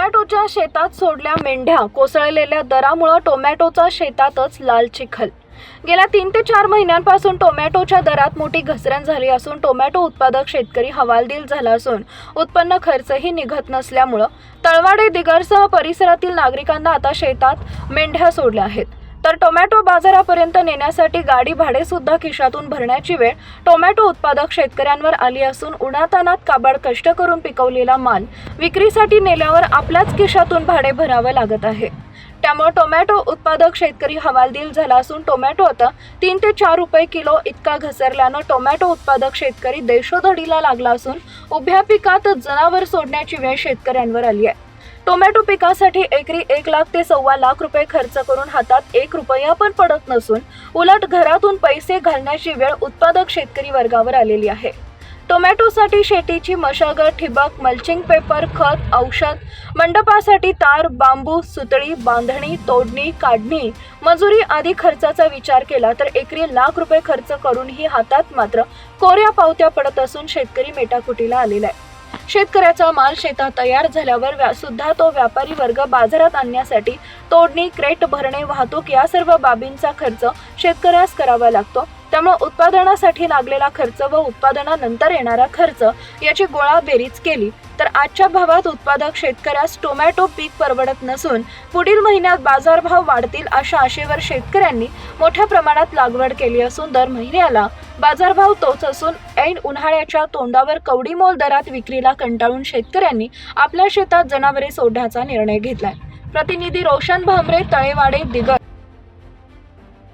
टोमॅटोच्या शेतात सोडल्या मेंढ्या कोसळलेल्या दरामुळं टोमॅटोचा शेतातच लाल चिखल. गेल्या तीन ते चार महिन्यांपासून टोमॅटोच्या दरात मोठी घसरण झाली असून टोमॅटो उत्पादक शेतकरी हवालदिल झाला असून उत्पन्न खर्चही निघत नसल्यामुळं तळवाडे दिगरसह परिसरातील नागरिकांना आता शेतात मेंढ्या सोडल्या आहेत. तर टोमॅटो बाजारापर्यंत नेण्यासाठी गाडी भाडे सुद्धा खिशातून भरण्याची वेळ टोमॅटो उत्पादक शेतकऱ्यांवर आली असून उन्हातानात काबाड कष्ट करून पिकवलेला माल विक्रीसाठी नेल्यावर आपल्याच खिशातून भाडे भरावं लागत आहे. त्यामुळे टोमॅटो उत्पादक शेतकरी हवालदिल झाला असून टोमॅटो आता तीन ते चार रुपये किलो इतका घसरल्यानं टोमॅटो उत्पादक शेतकरी देशोधडीला लागला असून उभ्या पिकात जनावर सोडण्याची वेळ शेतकऱ्यांवर आली आहे. टोमॅटो पिकासाठी एकरी एक लाख ते सव्वा लाख रुपये खर्च करून हातात एक रुपया पण पडत नसून उलट घरातून पैसे घालण्याची वेळ उत्पादक शेतकरी वर्गावर आलेली आहे. टोमॅटोसाठी शेतीची मशागत ठिबक मल्चिंग पेपर खत औषध मंडपासाठी तार बांबू सुतळी बांधणी तोडणी काढणी मजुरी आदी खर्चाचा विचार केला तर एकरी लाख रुपये खर्च करूनही हातात मात्र कोऱ्या पावत्या पडत असून शेतकरी मेटाकुटीला आलेला आहे. शेतकऱ्याचा माल शेतात तयार झाल्यावर व्या- सुद्धा तो व्यापारी वर्ग बाजारात आणण्यासाठी तोडणी क्रेट भरणे वाहतूक या सर्व बाबींचा खर्च शेतकऱ्यास करावा लागतो. त्यामुळे उत्पादनासाठी लागलेला खर्च व उत्पादनानंतर येणारा खर्च याची गोळा बेरीज केली. तर आजच्या भावात उत्पादक शेतकऱ्यास टोमॅटो पीक परवडत नसून पुढील महिन्यात बाजारभाव वाढतील अशा आशेवर शेतकऱ्यांनी मोठ्या प्रमाणात लागवड केली असून दर महिन्याला बाजारभाव तोच असून ऐन उन्हाळ्याच्या तोंडावर कवडीमोल दरात विक्रीला कंटाळून शेतकऱ्यांनी आपल्या शेतात जनावरे सोडण्याचा निर्णय घेतलाय. प्रतिनिधी रोशन भामरे तळेवाडे दिगर